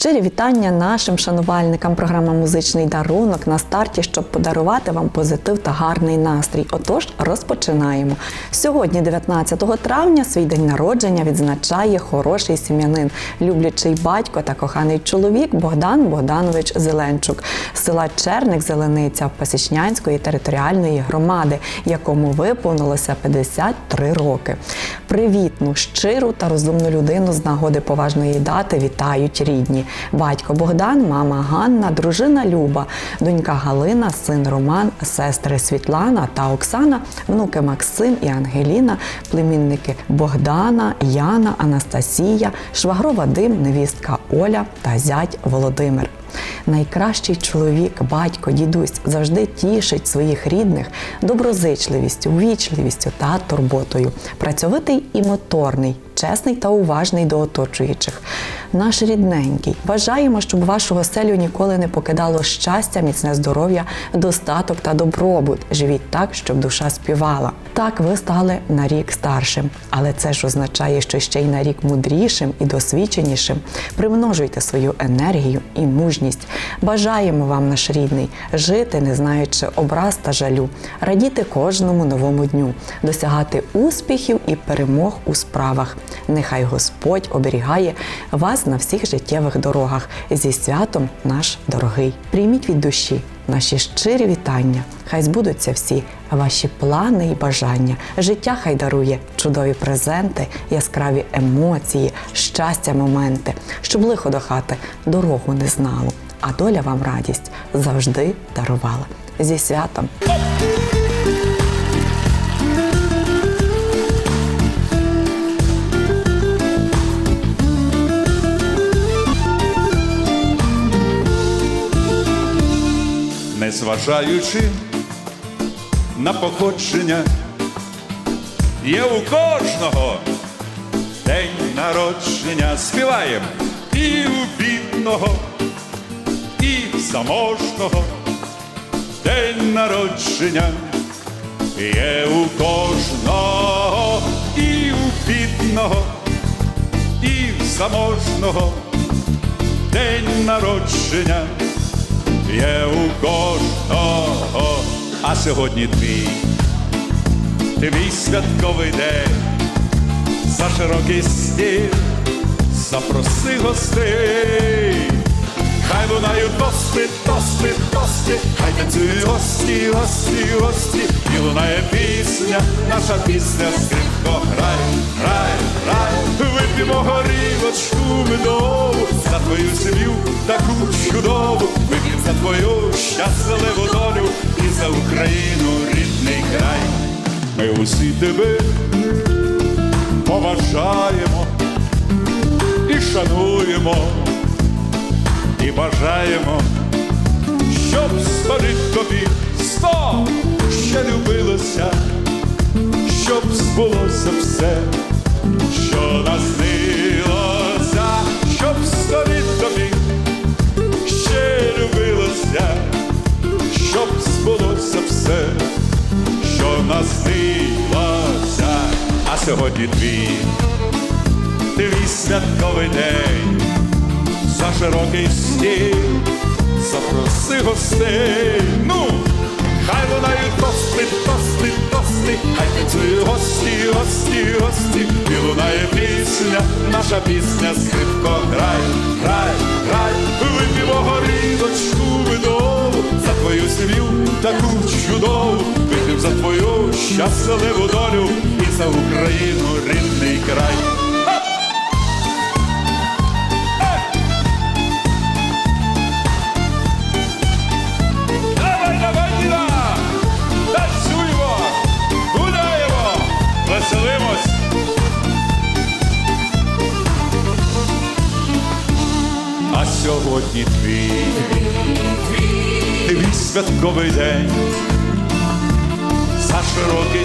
Щирі вітання нашим шанувальникам. Програма Музичний дарунок на старті, щоб подарувати вам позитив та гарний настрій. Отож, розпочинаємо. Сьогодні, 19 травня, свій день народження відзначає хороший сім'янин, люблячий батько та коханий чоловік Богдан Богданович Зеленчук села Черник Зелениця Пасічнянської територіальної громади, якому виповнилося 53 роки. Привітну, щиру та розумну людину з нагоди поважної дати вітають рідні. Батько Богдан, мама Ганна, дружина Люба, донька Галина, син Роман, сестри Світлана та Оксана, внуки Максим і Ангеліна, племінники Богдана, Яна, Анастасія, швагро Вадим, невістка Оля та зять Володимир. Найкращий чоловік, батько, дідусь завжди тішить своїх рідних доброзичливістю, ввічливістю та турботою. Працьовитий і моторний, чесний та уважний до оточуючих. Наш рідненький. Бажаємо, щоб вашу оселю ніколи не покидало щастя, міцне здоров'я, достаток та добробут. Живіть так, щоб душа співала. Так, ви стали на рік старшим, але це ж означає, що ще й на рік мудрішим і досвідченішим. Примножуйте свою енергію і мужність. Бажаємо вам, наш рідний, жити, не знаючи образ та жалю, радіти кожному новому дню, досягати успіхів і перемог у справах. Нехай Господь оберігає вас на всіх життєвих дорогах. Зі святом наш дорогий. Прийміть від душі наші щирі вітання. Хай збудуться всі ваші плани і бажання. Життя хай дарує чудові презенти, яскраві емоції, щастя, моменти, щоб лихо до хати дорогу не знало, а доля вам радість завжди дарувала. Зі святом! Незважаючи на походження, є у кожного день народження. Співаємо і у бідного, і в заможного день народження. Є у кожного, і у бідного, і в заможного день народження є у кожного, а сьогодні твій, твій святковий день, за широкий стіл, запроси гостей, хай лунають тости, тости, тости, хай танцюють гості, гості, гості, і лунає пісня, наша пісня, скрипко, грай, грай, грай, вип'ємо горілочку медову, за твою сім'ю таку чудову, за твою щасливу долю і за Україну рідний край. Ми усі тебе поважаємо і шануємо, і бажаємо, щоб століть тобі сто ще любилося, щоб збулося все, сьогодні твій, твій святковий день за широкий стіл, запроси гостей. Ну, хай лунають тости, тости, тости, хай танцюють гості, гості, гості, і лунає пісня, наша пісня, скрипко, грай, грай, грай, вип'ємо горілочку медову, за твою сім'ю таку чудову, вип'ємо за твою щасливу долю за Україну рідний край. Давай, давай, Діна! Танцюємо! Гуляємо! Веселимось! А сьогодні твій, твій святковий день, за широкий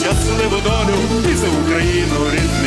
щасливу долю і за Україну рідний